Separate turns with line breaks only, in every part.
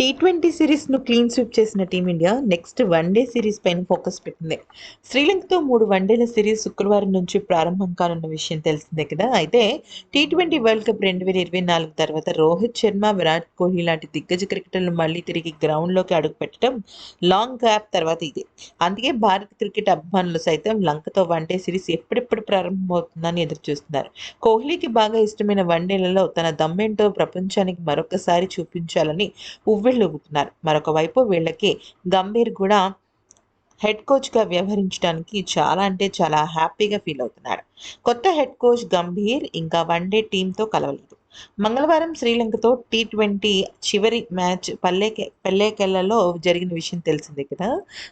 Tea twenty సిరీస్ను clean sweep చేసిన team India next one day series పైన focus పెట్టింది. శ్రీలంకతో మూడు వన్డేల సిరీస్ శుక్రవారం నుంచి ప్రారంభం కానున్న విషయం తెలిసిందే కదా? అయితే టీ ట్వంటీ వరల్డ్ కప్ రెండు వేల ఇరవై నాలుగు తర్వాత రోహిత్ శర్మ విరాట్ కోహ్లీ లాంటి దిగ్గజ క్రికెటర్లు మళ్ళీ తిరిగి గ్రౌండ్లోకి అడుగుపెట్టడం లాంగ్ గ్యాప్ తర్వాత ఇది. అందుకే భారత క్రికెట్ అభిమానులు సైతం లంకతో వన్డే సిరీస్ ఎప్పుడెప్పుడు ప్రారంభమవుతుందని ఎదురు చూస్తున్నారు. కోహ్లీకి బాగా ఇష్టమైన వన్డేలలో తన దమ్మేంటో ప్రపంచానికి మరొకసారి చూపించాలని ఊగుతున్నారు మరొక వైపు వీళ్ళకి గంభీర్ కూడా హెడ్ కోచ్గా వ్యవహరించడానికి చాలా అంటే చాలా హ్యాపీగా ఫీల్ అవుతున్నాడు కొత్త హెడ్ కోచ్ గంభీర్ ఇంకా వన్డే టీంతో కలవలేదు. మంగళవారం శ్రీలంకతో టీ ట్వంటీ చివరి మ్యాచ్ పల్లెకె పల్లెకెళ్ళలో జరిగిన విషయం తెలిసిందే కదా?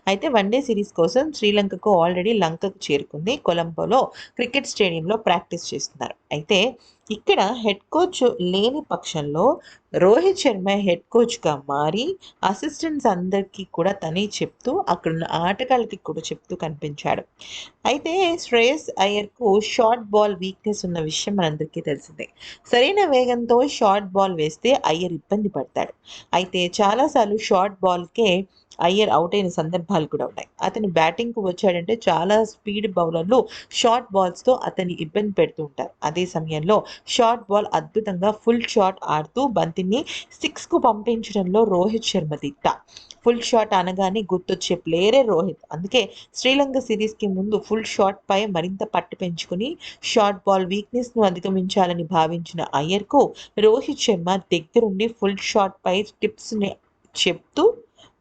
అయితే వన్డే సిరీస్ కోసం శ్రీలంకకు ఆల్రెడీ లంకకు చేరుకుంది. కొలంబోలో క్రికెట్ స్టేడియంలో ప్రాక్టీస్ చేస్తున్నారు. అయితే ఇక్కడ హెడ్ కోచ్ లేని పక్షంలో రోహిత్ శర్మ హెడ్ కోచ్గా మారి అసిస్టెంట్స్ అందరికీ కూడా తనే చెప్తూ అక్కడున్న ఆటగాళ్ళకి కూడా చెప్తూ కనిపించాడు. అయితే శ్రేయస్ అయ్యర్కు షార్ట్ బాల్ వీక్నెస్ ఉన్న విషయం మనందరికీ తెలిసిందే. సరైన వేగంతో షార్ట్ బాల్ వేస్తే అయ్యర్ ఇబ్బంది పడతాడు. అయితే చాలాసార్లు షార్ట్ బాల్కే అయ్యర్ అవుట్ అయిన సందర్భాలు కూడా ఉన్నాయి. అతను బ్యాటింగ్కు వచ్చాడంటే చాలా స్పీడ్ బౌలర్లు షార్ట్ బాల్స్తో అతన్ని ఇబ్బంది పెడుతూ ఉంటారు. అదే సమయంలో షార్ట్ బాల్ అద్భుతంగా ఫుల్ షాట్ ఆడుతూ బంతిని సిక్స్కు పంపించడంలో రోహిత్ శర్మ దిట్ట. ఫుల్ షాట్ అనగానే గుర్తొచ్చే ప్లేయరే రోహిత్. అందుకే శ్రీలంక సిరీస్కి ముందు ఫుల్ షాట్ పై మరింత పట్టు పెంచుకుని షార్ట్ బాల్ వీక్నెస్ను అధిగమించాలని భావించిన అయ్యర్కు రోహిత్ శర్మ దగ్గరుండి ఫుల్ షాట్ పై టిప్స్ని చెప్తూ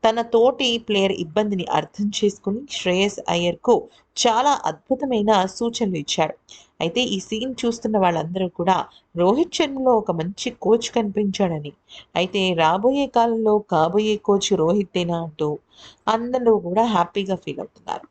తన తోటి ప్లేయర్ ఇబ్బందిని అర్థం చేసుకుని శ్రేయస్ అయ్యర్కు చాలా అద్భుతమైన సూచనలు ఇచ్చాడు. అయితే ఈ సీన్ చూస్తున్న వాళ్ళందరూ కూడా రోహిత్ శర్మలో ఒక మంచి కోచ్ కనిపించాడని. అయితే రాబోయే కాలంలో కాబోయే కోచ్ రోహిత్తేనా అంటూ అందరూ కూడా హ్యాపీగా ఫీల్ అవుతున్నారు.